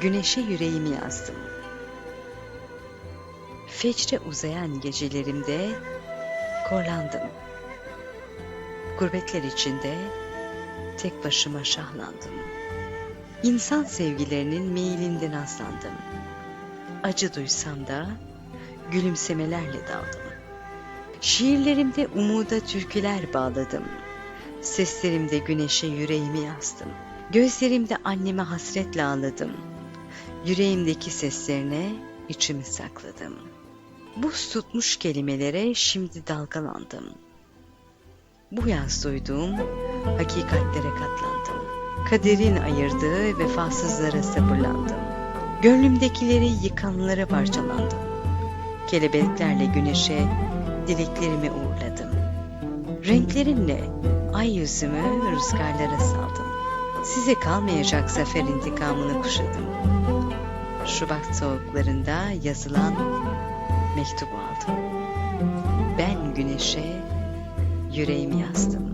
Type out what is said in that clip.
güneşe yüreğimi yazdım. Fecre uzayan gecelerimde korlandım. Gurbetler içinde tek başıma şahlandım. İnsan sevgilerinin meyilinden aslandım. Acı duysam da gülümsemelerle daldım. Şiirlerimde umuda türküler bağladım. Seslerimde güneşe yüreğimi yazdım. Gözlerimde anneme hasretle ağladım. Yüreğimdeki seslerine içimi sakladım. Buz tutmuş kelimelere şimdi dalgalandım. Bu yaz duyduğum hakikatlere katlandım. Kaderin ayırdığı vefasızlara sabırlandım. Gönlümdekileri yıkanlara parçalandım. Kelebeklerle güneşe dileklerimi uğurladım. Renklerimle ay yüzümü rüzgarlara saldım. Size kalmayacak zafer intikamını kuşadım. Şubat soğuklarında yazılan mektubu aldım. Ben güneşe yüreğimi yazdım.